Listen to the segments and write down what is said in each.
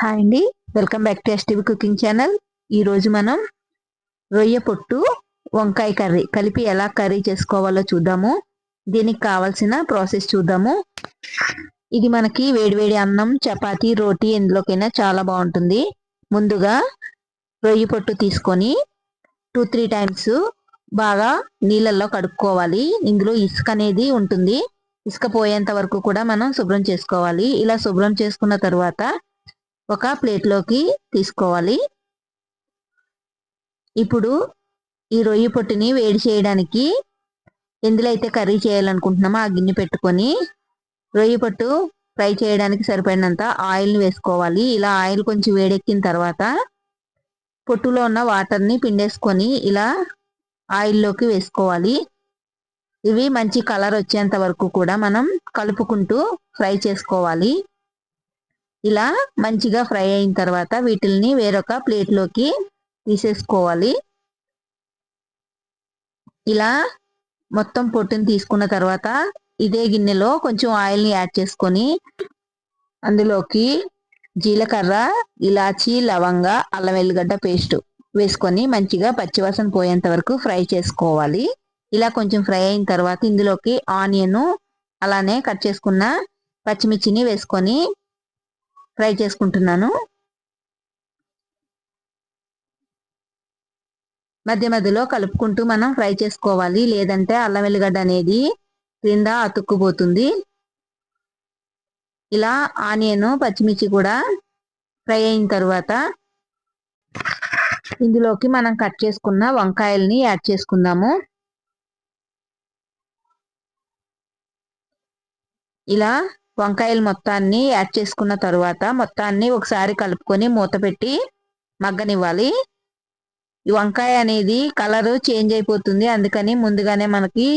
Hi అండి. Welcome back to STV cooking channel. ఈరోజు మనం రొయ్య పొట్టు వంకాయ కర్రీ కలిపి ఎలా కర్రీ చేసుకోవాలో చూద్దాము. దీనికి కావాల్సిన ప్రాసెస్ చూద్దాము. ఇది మనకి వేడివేడి అన్నం చపాతీ రోటీ ఎందులోకైనా చాలా బాగుంటుంది. ముందుగా రొయ్య పొట్టు తీసుకొని టూ త్రీ టైమ్స్ బాగా నీళ్ళల్లో కడుక్కోవాలి. ఇందులో ఇసుక అనేది ఉంటుంది. ఇసుక పోయేంత వరకు కూడా మనం శుభ్రం చేసుకోవాలి. ఇలా శుభ్రం చేసుకున్న తర్వాత ఒక ప్లేట్లోకి తీసుకోవాలి. ఇప్పుడు ఈ రొయ్యి పొట్టుని వేడి చేయడానికి ఎందులో అయితే కర్రీ చేయాలనుకుంటున్నామో ఆ గిన్నె పెట్టుకొని రొయ్యి పొట్టు ఫ్రై చేయడానికి సరిపడినంత ఆయిల్ని వేసుకోవాలి. ఇలా ఆయిల్ కొంచెం వేడెక్కిన తర్వాత పొట్టులో ఉన్న వాటర్ని పిండేసుకొని ఇలా ఆయిల్లోకి వేసుకోవాలి. ఇవి మంచి కలర్ వచ్చేంత వరకు కూడా మనం కలుపుకుంటూ ఫ్రై చేసుకోవాలి. ఇలా మంచిగా ఫ్రై అయిన తర్వాత వీటిల్ని వేరొక ప్లేట్లోకి తీసేసుకోవాలి. ఇలా మొత్తం పొట్టుని తీసుకున్న తర్వాత ఇదే గిన్నెలో కొంచెం ఆయిల్ని యాడ్ చేసుకొని అందులోకి జీలకర్ర ఇలాచి లవంగ అల్లం వెల్లిగడ్డ పేస్ట్ వేసుకొని మంచిగా పచ్చివాసన పోయేంత వరకు ఫ్రై చేసుకోవాలి. ఇలా కొంచెం ఫ్రై అయిన తర్వాత ఇందులోకి ఆనియన్ అలానే కట్ చేసుకున్న పచ్చిమిర్చిని వేసుకొని ఫ్రై చేసుకుంటున్నాను. మధ్య మధ్యలో కలుపుకుంటూ మనం ఫ్రై చేసుకోవాలి. లేదంటే అల్లం వెల్లిగడ్డ అనేది క్రింద అతుక్కుపోతుంది. ఇలా ఆనియన్ పచ్చిమిర్చి కూడా ఫ్రై అయిన తర్వాత ఇందులోకి మనం కట్ చేసుకున్న వంకాయల్ని యాడ్ చేసుకుందాము. ఇలా వంకాయలు మొత్తాన్ని యాడ్ చేసుకున్న తర్వాత మొత్తాన్ని ఒకసారి కలుపుకొని మూత పెట్టి మగ్గనివ్వాలి. ఈ వంకాయ అనేది కలర్ చేంజ్ అయిపోతుంది. అందుకని ముందుగానే మనకి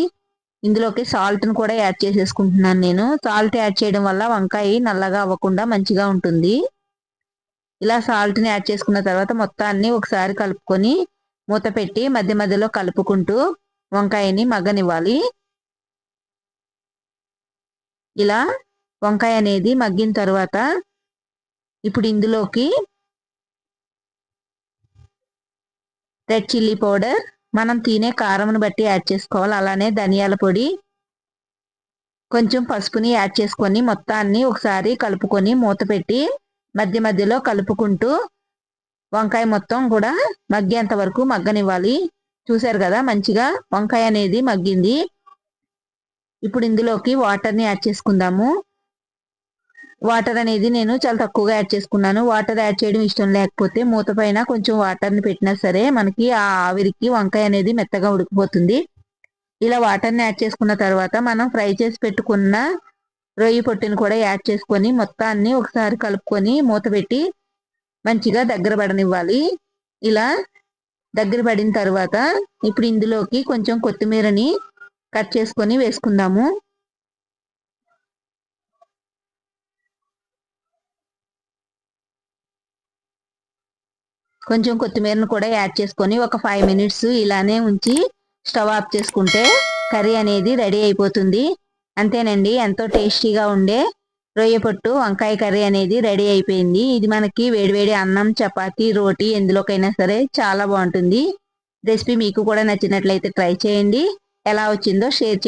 ఇందులోకి సాల్ట్ని కూడా యాడ్ చేసేసుకుంటున్నాను నేను. సాల్ట్ యాడ్ చేయడం వల్ల వంకాయ నల్లగా అవ్వకుండా మంచిగా ఉంటుంది. ఇలా సాల్ట్ని యాడ్ చేసుకున్న తర్వాత మొత్తాన్ని ఒకసారి కలుపుకొని మూత పెట్టి మధ్య మధ్యలో కలుపుకుంటూ వంకాయని మగ్గనివ్వాలి. ఇలా వంకాయ అనేది మగ్గిన తర్వాత ఇప్పుడు ఇందులోకి రెడ్ చిల్లీ పౌడర్. మనం తినే కారంను బట్టి యాడ్ చేసుకోవాలి. అలానే ధనియాల పొడి కొంచెం పసుపుని యాడ్ చేసుకొని మొత్తాన్ని ఒకసారి కలుపుకొని మూత పెట్టి మధ్య మధ్యలో కలుపుకుంటూ వంకాయ మొత్తం కూడా మగ్గేంత వరకు మగ్గనివ్వాలి. చూసారు కదా మంచిగా వంకాయ అనేది మగ్గింది. ఇప్పుడు ఇందులోకి వాటర్ని యాడ్ చేసుకుందాము. వాటర్ అనేది నేను చాలా తక్కువగా యాడ్ చేసుకున్నాను. వాటర్ యాడ్ చేయడం ఇష్టం లేకపోతే మూత పైన కొంచెం వాటర్ని పెట్టినా సరే మనకి ఆ ఆవిరికి వంకాయ అనేది మెత్తగా ఉడికిపోతుంది. ఇలా వాటర్ని యాడ్ చేసుకున్న తర్వాత మనం ఫ్రై చేసి పెట్టుకున్న రొయ్యి పొట్టుని కూడా యాడ్ చేసుకొని మొత్తాన్ని ఒకసారి కలుపుకొని మూత పెట్టి మంచిగా దగ్గర పడనివ్వాలి. ఇలా దగ్గర పడిన తర్వాత ఇప్పుడు ఇందులోకి కొంచెం కొత్తిమీరని కట్ చేసుకొని వేసుకుందాము. కొంచెం కొత్తిమీరను కూడా యాడ్ చేసుకొని ఒక ఫైవ్ మినిట్స్ ఇలానే ఉంచి స్టవ్ ఆఫ్ చేసుకుంటే కర్రీ అనేది రెడీ అయిపోతుంది. అంతేనండి ఎంతో టేస్టీగా ఉండే రొయ్య పొట్టు వంకాయ కర్రీ అనేది రెడీ అయిపోయింది. ఇది మనకి వేడివేడి అన్నం చపాతి రోటీ ఎందులోకైనా సరే చాలా బాగుంటుంది. రెసిపీ మీకు కూడా నచ్చినట్లయితే ట్రై చేయండి. ఎలా వచ్చిందో షేర్ చేయండి.